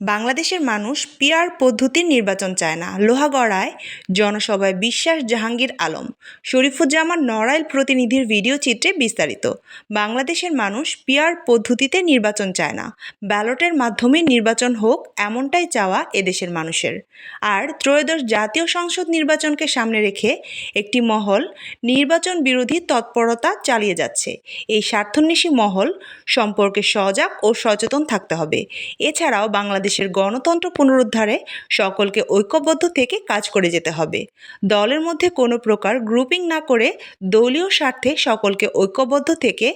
বাংলাদেশের মানুষ পিয়ার পদ্ধতির নির্বাচন চায় না। লোহাগড়ায় জনসভায় বিশ্বাস জাহাঙ্গীর আলম, শরীফুজ্জামান নড়াইল প্রতিনিধির ভিডিও চিত্রে বিস্তারিত। বাংলাদেশের মানুষ পিয়ার পদ্ধতিতে নির্বাচন চায় না। ব্যালটের মাধ্যমে নির্বাচন হোক, এমনটাই চাওয়া এদেশের মানুষের। আর ত্রয়োদশ জাতীয় সংসদ নির্বাচনকে সামনে রেখে একটি মহল নির্বাচন বিরোধী তৎপরতা চালিয়ে যাচ্ছে। এই স্বার্থন্বেষী মহল সম্পর্কে সজাগ ও সচেতন থাকতে হবে। এছাড়াও বাংলাদেশের গণতন্ত্র পুনরুদ্ধারে সকলকে ঐক্যবদ্ধ থেকে কাজ করে যেতে হবে। দলের মধ্যে কোনো প্রকার গ্রুপিং না করে দলীয় স্বার্থে সকলকে ঐক্যবদ্ধ থেকে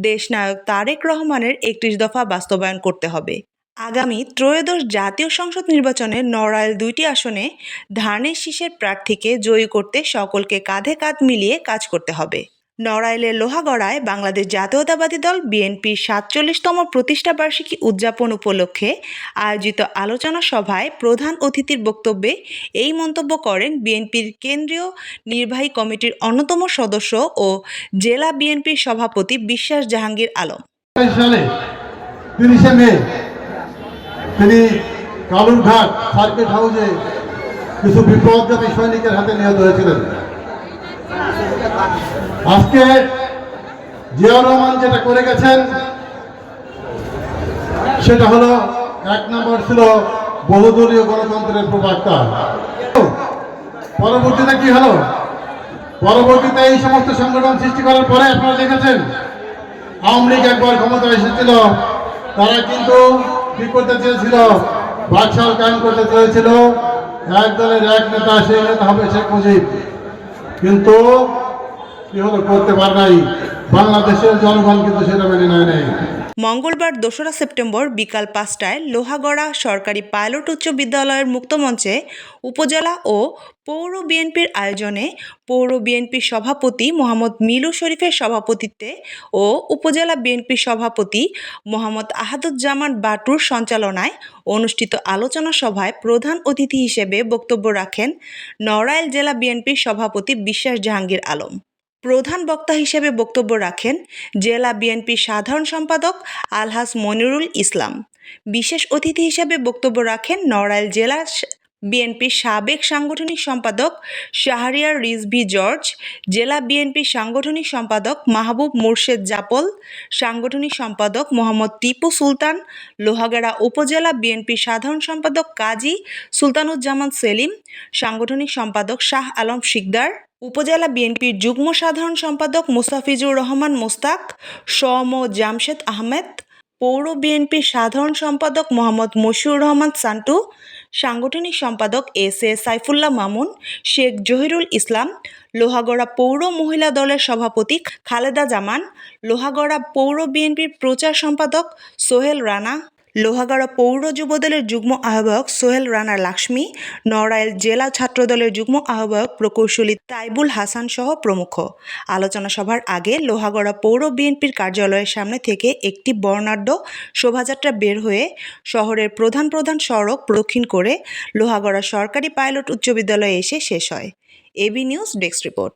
দেশনায়ক তারেক রহমানের একত্রিশ দফা বাস্তবায়ন করতে হবে। আগামী ত্রয়োদশ জাতীয় সংসদ নির্বাচনে নড়াইল দুইটি আসনে ধানের শীষের প্রার্থীকে জয়ী করতে সকলকে কাঁধে কাঁধ মিলিয়ে কাজ করতে হবে। নড়াইলের লোহাগড়ায় বাংলাদেশ জাতীয়তাবাদী দল বিএনপির সাতচল্লিশতম প্রতিষ্ঠাবার্ষিকী উদযাপন উপলক্ষে আয়োজিত আলোচনা সভায় প্রধান অতিথির বক্তব্যে এই মন্তব্য করেন বিএনপির কেন্দ্রীয় নির্বাহী কমিটির অন্যতম সদস্য ও জেলা বিএনপির সভাপতি বিশ্বাস জাহাঙ্গীর আলম। তিনি কালুরঘাট সার্কিট হাউসে কিছু সৈনিকের হাতে নিহত হয়েছিলেন। আজকে জিয়াউর রহমান যেটা করে গেছেন, সেটা হলো এক নম্বর ছিল বহুদলীয় গণতন্ত্রের প্রবক্তা। পরবর্তীতে কি হলো? পরবর্তীতে এই সমস্ত সংগঠন সৃষ্টি করার পরে আপনারা দেখেছেন, আওয়ামী লীগ একবার ক্ষমতা এসেছিল, তারা কিন্তু কি করতে চেয়েছিল? বাদশাল কায়েম করতে চেয়েছিল, এক দলের এক নেতা সেই নেতা হবে শেখ মুজিব। কিন্তু করতে পার নাই। বাংলাদেশের জনগণ কিন্তু সেটা মেনে নেয় নাই। মঙ্গলবার দোসরা সেপ্টেম্বর বিকাল পাঁচটায় লোহাগড়া সরকারি পাইলট উচ্চ বিদ্যালয়ের মুক্তমঞ্চে উপজেলা ও পৌর বিএনপির আয়োজনে পৌর বিএনপির সভাপতি মোহাম্মদ মিলু শরীফের সভাপতিত্বে ও উপজেলা বিএনপির সভাপতি মোহাম্মদ আহাদুজ্জামান বাটুর সঞ্চালনায় অনুষ্ঠিত আলোচনা সভায় প্রধান অতিথি হিসেবে বক্তব্য রাখেন নড়াইল জেলা বিএনপির সভাপতি বিশ্বাস জাহাঙ্গীর আলম। প্রধান বক্তা হিসেবে বক্তব্য রাখেন জেলা বিএনপি সাধারণ সম্পাদক আলহাস মনিরুল ইসলাম। বিশেষ অতিথি হিসেবে বক্তব্য রাখেন নড়াইল জেলা বিএনপির সাবেক সাংগঠনিক সম্পাদক শাহরিয়ার রিজভি জর্জ, জেলা বিএনপির সাংগঠনিক সম্পাদক মাহবুব মুর্শেদ জাপল, সাংগঠনিক সম্পাদক মোহাম্মদ টিপু সুলতান, লোহাগাড়া উপজেলা বিএনপির সাধারণ সম্পাদক কাজী সুলতানুজ্জামান সেলিম, সাংগঠনিক সম্পাদক শাহ আলম শিকদার, উপজেলা বিএনপির যুগ্ম সাধারণ সম্পাদক মুস্তাফিজুর রহমান মোস্তাক, সম জামশেদ আহমেদ পৌর বিএনপির সাধারণ সম্পাদক মোহাম্মদ মশিউর রহমান সান্টু, সাংগঠনিক সম্পাদক এস এ সাইফুল্লাহ মামুন, শেখ জহিরুল ইসলাম, লোহাগড়া পৌর মহিলা দলের সভাপতি খালেদা জামান, লোহাগড়া পৌর বিএনপির প্রচার সম্পাদক সোহেল রানা লোহাগড়া পৌর যুবদলের যুগ্ম আহ্বায়ক সোহেল রানা লাক্ষ্মী, নড়াইল জেলা ছাত্রদলের যুগ্ম আহ্বায়ক প্রকৌশলী তাইবুল হাসান সহ প্রমুখ। আলোচনা সভার আগে লোহাগড়া পৌর বিএনপির কার্যালয়ের সামনে থেকে একটি বর্ণাঢ্য শোভাযাত্রা বের হয়ে শহরের প্রধান প্রধান সড়ক প্রদক্ষিণ করে লোহাগড়া সরকারি পাইলট উচ্চ বিদ্যালয়ে এসে শেষ হয়। AB news desk report.